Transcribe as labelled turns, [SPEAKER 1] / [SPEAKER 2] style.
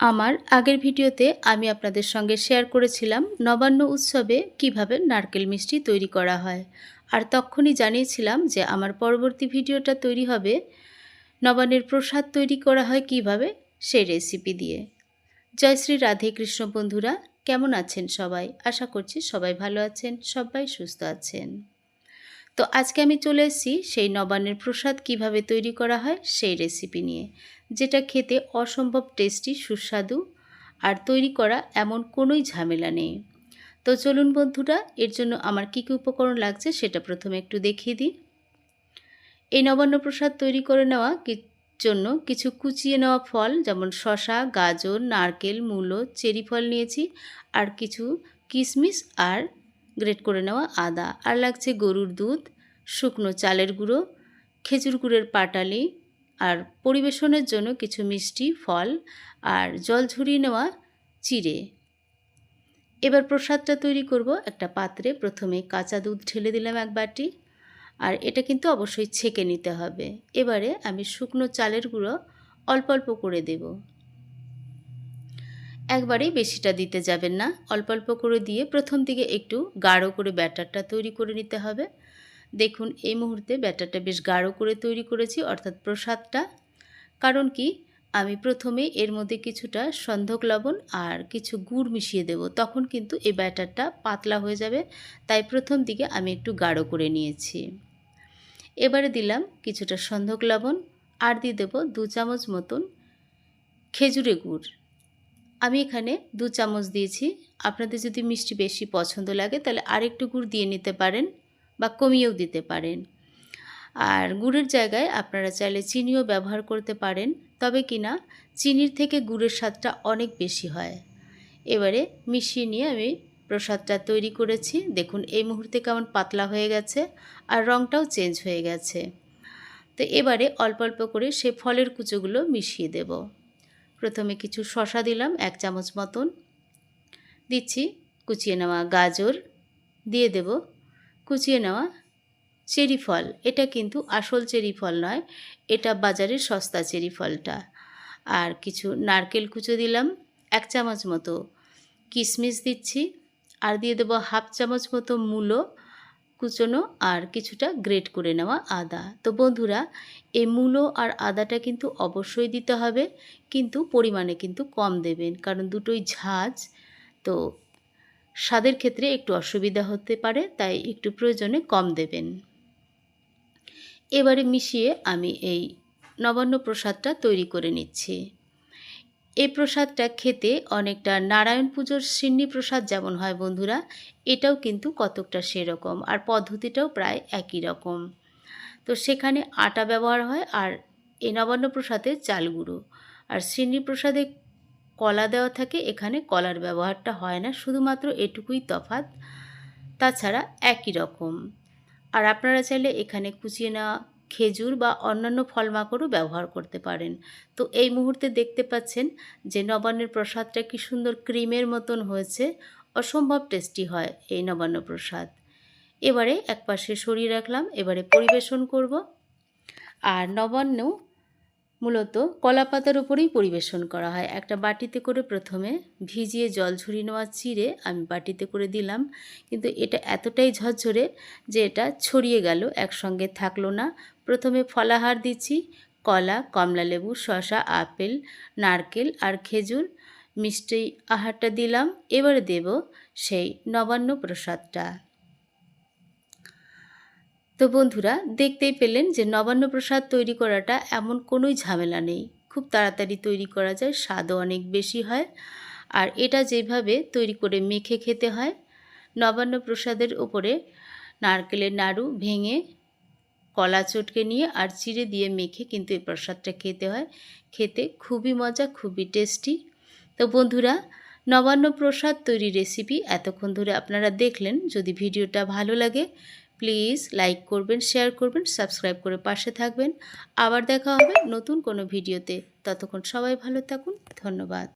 [SPEAKER 1] আমার আগের ভিডিওতে আমি আপনাদের সঙ্গে শেয়ার করেছিলাম নবান্ন উৎসবে কীভাবে নারকেল মিষ্টি তৈরি করা হয়। আর তখনই জানিয়েছিলাম যে আমার পরবর্তী ভিডিওটা তৈরি হবে নবান্নের প্রসাদ তৈরি করা হয় কীভাবে সেই রেসিপি দিয়ে। জয় শ্রী রাধে কৃষ্ণ বন্ধুরা, কেমন আছেন সবাই? আশা করছি সবাই ভালো আছেন, সবাই সুস্থ আছেন। তো আজকে আমি চলে এসেছি সেই নবান্নের প্রসাদ কীভাবে তৈরি করা হয় সেই রেসিপি নিয়ে, যেটা খেতে অসম্ভব টেস্টি সুস্বাদু আর তৈরি করা এমন কোনোই ঝামেলা নেই। তো চলুন বন্ধুরা, এর জন্য আমার কী কী উপকরণ লাগছে সেটা প্রথমে একটু দেখিয়ে দিই। এই নবান্ন প্রসাদ তৈরি করে নেওয়া জন্য কিছু কুচিয়ে নেওয়া ফল, যেমন শশা গাজর, নারকেল, মূলো, চেরি ফল নিয়েছি আর কিছু কিশমিশ আর গ্রেট করে নেওয়া আদা। আর লাগছে গরুর দুধ শুকনো চালের গুঁড়ো, খেজুর গুড়ের পাটালি আর পরিবেশনের জন্য কিছু মিষ্টি, ফল আর জল ঝরিয়ে নেওয়া চিড়ে। এবার প্রসাদটা তৈরি করব একটা পাত্রে। প্রথমে কাঁচা দুধ ঢেলে দিলাম এক বাটি আর এটা কিন্তু অবশ্যই ছেঁকে নিতে হবে। এবারে আমি শুকনো চালের গুঁড়ো অল্প অল্প করে দেব। একবারেই বেশিটা দিতে যাবেন না। অল্প অল্প করে দিয়ে প্রথম দিকে একটু গাঢ় করে ব্যাটারটা তৈরি করে নিতে হবে। দেখুন, এই মুহূর্তে ব্যাটারটা বেশ গাঢ় করে তৈরি করেছি, অর্থাৎ প্রসাদটা। কারণ কি, আমি প্রথমে এর মধ্যে কিছুটা সন্ধক লবণ আর কিছু গুড় মিশিয়ে দেব, তখন কিন্তু এই ব্যাটারটা পাতলা হয়ে যাবে, তাই প্রথম দিকে আমি একটু গাঢ় করে নিয়েছি। এবারে দিলাম কিছুটা সন্ধক লবণ, আর দিয়ে দেবো দু চামচ মতন খেজুরে গুড়। আমি এখানে দু চামচ দিয়েছি, আপনাদের যদি মিষ্টি বেশি পছন্দ লাগে, তাহলে আরেকটু গুড় দিয়ে নিতে পারেন। বা কমিয়েও দিতে পারেন। আর গুড়ের জায়গায় আপনারা চাইলে চিনিও ব্যবহার করতে পারেন, তবে কিনা চিনির থেকে গুড়ের স্বাদটা অনেক বেশি হয়। এবারে মিশিয়ে নিয়ে আমি প্রসাদটা তৈরি করেছি। দেখুন, এই মুহূর্তে কেমন পাতলা হয়ে গেছে আর রঙটাও চেঞ্জ হয়ে গেছে। তো এবারে অল্প অল্প করে সে ফলের কুচোগুলো মিশিয়ে দেব। প্রথমে কিছু শশা দিলাম, এক চামচ মতন। দিচ্ছি, কুচিয়ে নেওয়া গাজর, দিয়ে দেব কুচিয়ে নেওয়া চেরি ফল। এটা কিন্তু আসল চেরি ফল নয়, এটা বাজারের সস্তা চেরি ফলটা। আর কিছু নারকেল কুচো দিলাম, এক চামচ মতো কিশমিশ দিচ্ছি, আর দিয়ে দেবো হাফ চামচ মতো মূলো কুচনো, আর কিছুটা গ্রেট করে নেওয়া আদা। তো বন্ধুরা এই মূলো আর আদাটা কিন্তু অবশ্যই দিতে হবে, কিন্তু পরিমাণে কিন্তু কম দেবেন, কারণ দুটোই ঝাঁজ। তো স্বাদের ক্ষেত্রে একটু অসুবিধা হতে পারে, তাই একটু প্রয়োজনে কম দেবেন। এবারে মিশিয়ে আমি এই নবান্ন প্রসাদটা তৈরি করে নিচ্ছি। এই প্রসাদটা খেতে অনেকটা নারায়ণ পুজোর সিন্নি প্রসাদ যেমন হয় বন্ধুরা, এটাও কিন্তু কতকটা সেরকম আর পদ্ধতিটাও প্রায় একই রকম। তো সেখানে আটা ব্যবহার হয় আর এই নবান্ন প্রসাদে চাল গুঁড়ো আর সিন্নি প্রসাদে কলা দেওয়া থাকে, এখানে কলার ব্যবহারটা হয় না, শুধুমাত্র এটুকুই তফাত তাছাড়া একই রকম। আর আপনারা চাইলে এখানে কুচিয়ে নেওয়া খেজুর বা অন্যান্য ফলমাকড়ও ব্যবহার করতে পারেন। তো এই মুহূর্তে দেখতে পাচ্ছেন যে নবান্নের প্রসাদটা কি সুন্দর ক্রিমের মতন হয়েছে, অসম্ভব টেস্টি হয় এই নবান্ন প্রসাদ। এবারে এক পাশে সরিয়ে রাখলাম, এবারে পরিবেশন করব। আর নবান্ন মূলত কলা পাতার উপরেই পরিবেশন করা হয়। একটা বাটিতে করে প্রথমে ভিজিয়ে জল ঝরিয়ে নেওয়া চিড়ে আমি বাটিতে করে দিলাম। কিন্তু এটা এতটাই ঝরঝরে যে এটা ছড়িয়ে গেল, একসঙ্গে থাকল না। প্রথমে ফলাহার দিচ্ছি, কলা, কমলা লেবু শশা আপেল, নারকেল আর খেজুর, মিষ্টি আহারটা দিলাম। এবারে দেব সেই নবান্ন প্রসাদটা। তো বন্ধুরা, দেখতেই পেলেন যে নবান্ন প্রসাদ তৈরি করাটা এমন কোনোই ঝামেলা নেই। খুব তাড়াতাড়ি তৈরি করা যায়, স্বাদও অনেক বেশি হয়। আর এটা যেভাবে তৈরি করে মেখে খেতে হয়, নবান্ন প্রসাদের ওপরে নারকেলের নাড়ু ভেঙে কলা চটকে নিয়ে আর চিড়ে দিয়ে মেখে কিন্তু এই প্রসাদটা খেতে হয়। খেতে খুবই মজা, খুবই টেস্টি। তো বন্ধুরা, নবান্ন প্রসাদ তৈরি রেসিপি এতক্ষণ ধরে আপনারা দেখলেন। যদি ভিডিওটা ভালো লাগে প্লিজ লাইক করবেন শেয়ার করবেন সাবস্ক্রাইব করে পাশে থাকবেন। আবার দেখা হবে নতুন কোনো ভিডিওতে। ততক্ষণ সবাই ভালো থাকুন। ধন্যবাদ।